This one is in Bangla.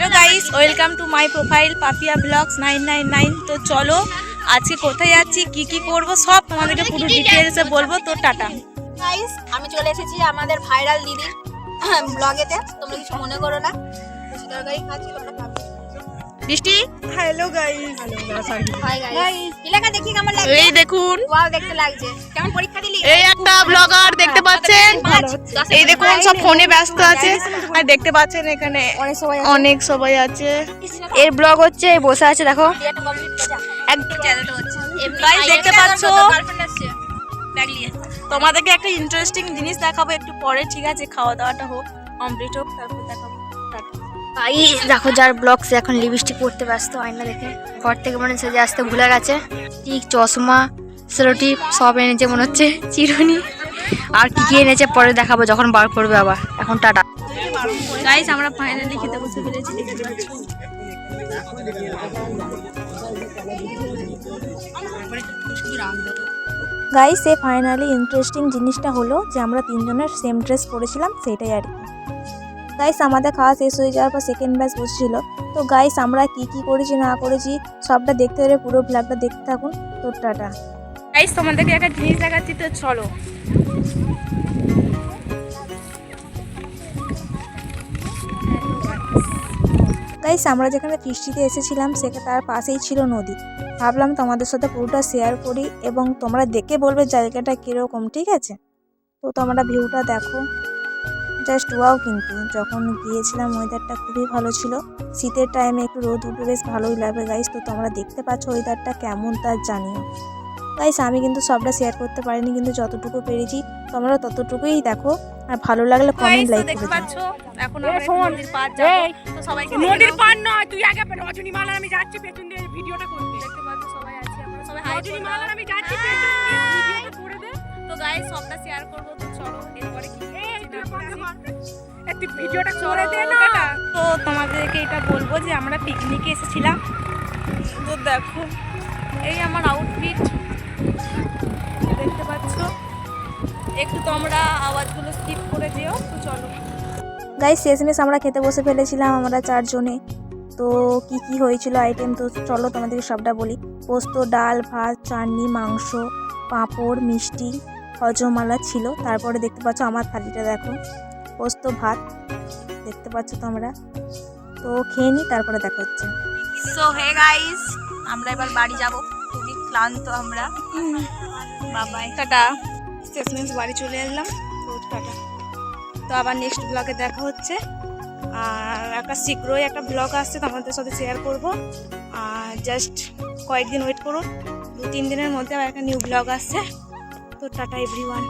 Hello guys welcome to my profile Papiya blogs nine nine nine তো চলো আজকে কোথায় যাচ্ছি কি কি করব সব তোমাদেরকে পুরো ডিটেলসে বলব। তো টাটা। গাইস আমি চলে এসেছি আমাদের ভাইরাল দিদির ব্লগেতে তোমরা কিছু মনে করো না। বেশি তরকারি খাচ্ছি তোমরা খাবে। বৃষ্টি হ্যালো গাইস হাই গাইস এলাকা দেখি কেমন লাগছে? এই দেখুন। ওয়াও দেখতে লাগছে। কেমন পরীক্ষা দিলি? এই একটা ব্লগার এই দেখুন সব ফোনে ব্যস্ত আছে। আর দেখতে পাচ্ছেন এখানে অনেক সবাই আছে। এর ব্লগ হচ্ছে বসে আছে দেখো। দেখতে পাচ্ছো? তোমাদেরকে একটা ইন্টারেস্টিং জিনিস দেখাবো একটু পরে ঠিক আছে? খাওয়া দাওয়াটা হোক কমপ্লিট হোক তারপর দেখাবো। ভাই দেখো যার ব্লগ সে এখন লিপস্টিক পড়তে ব্যস্ত আয়না দেখে। ঘর থেকে মনে হচ্ছে যে আসতে ভুলে গেছে। ঠিক চশমা সেলোটিপ সব এনেছে মনে হচ্ছে চিরুনি। আর কি কি এনেছে পরে দেখাবো, যখন বার করবে আবার। এখন টাটা। গাইস আমরা ফাইনালি খেতে বসে ফেলেছি গাইস এ ফাইনালি ইন্টারেস্টিং জিনিসটা হলো যে আমরা তিনজনের সেম ড্রেস পরেছিলাম, সেটাই আর কি। গাইস আমাদের খাওয়া শেষ হয়ে যাওয়ার পর সেকেন্ড ব্যাচ বসেছিল। তো গাইস আমরা কি কি করেছি, না করেছি, সবটা দেখতে হলে পুরো ব্লগটা দেখতে থাকুন। তো টাটা। গাইস তোমাদেরকে একটা জিনিস দেখাচ্ছি, তো চলো। গাইস আমরা যেখানে ফিস্টিতে এসেছিলাম সেখানে তার পাশেই ছিল নদী। ভাবলাম তোমাদের সাথে পুরোটা শেয়ার করি এবং তোমরা দেখে বলবে জায়গাটা কীরকম, ঠিক আছে? তো তোমরা ভিউটা দেখো। জাস্ট ওয়াও কিন্তু, যখন গিয়েছিলাম ওয়েদারটা খুবই ভালো ছিল। শীতের টাইমে একটু রোদ উঠে বেশ ভালোই লাগবে গাইস তো তোমরা দেখতে পাচ্ছ ওয়েদারটা কেমন, তা জানিও। গাইস আমি কিন্তু সবটা শেয়ার করতে পারিনি কিন্তু যতটুকু পেরেছি তোমরা ততটুকুই দেখো। আর ভালো লাগলে কমেন্ট লাইক দেখতে করে দিও এখন আমরা নদীর পাড় যাব। তো সবাইকে নদীর পার নয় তুই আগে রজনী মালার আমি যাচ্ছি পেছন দিয়ে ভিডিওটা করতে। দেখতে পাচ্ছ সবাই আছে আমরা সবাই হাই রজনী মালার আমি যাচ্ছি পেছন দিয়ে ভিডিওটা করে দে। তো গাইস সবটা শেয়ার করব তো চলো এরপরে কি এই করছি তুই না পারতে করছি। পারতে এ তুই ভিডিওটা করে দে না। তো তোমাদেরকে এটা বলব যে আমরা পিকনিকে এসেছিলাম। তো দেখো এই আমার আউটফিট দেখতে পাচ্ছ? একটু তোমরা আওয়াজগুলো স্কিপ করে দিও তো চলো। গাইস শেষমেশ আমরা খেতে বসে ফেলেছিলাম আমরা চারজনে। তো কি কি হয়েছিল আইটেম তো চলো তোমাদেরকে সবটা বলি। পোস্ত ডাল ভাত চাটনি মাংস পাঁপড় মিষ্টি হজমালা ছিল। তারপরে দেখতে পাচ্ছ আমার থালিটা দেখো। পোস্ত ভাত দেখতে পাচ্ছ তোমরা। তো খেয়ে নিই তারপরে দেখা হচ্ছে। সো হে গাইস আমরা এবার বাড়ি যাব। ক্লান্ত আমরা। বাবাই টাটা। শেষমেশ বাড়ি চলে এলাম তো টাটা তো আবার নেক্সট ব্লগে দেখা হচ্ছে। আর একটা শীঘ্রই একটা ব্লগ আসছে তোমাদের সাথে শেয়ার করব। আর জাস্ট কয়েকদিন ওয়েট করুন। দু তিন দিনের মধ্যে আবার একটা নিউ ব্লগ আসছে। তো টাটা এভরিওয়ান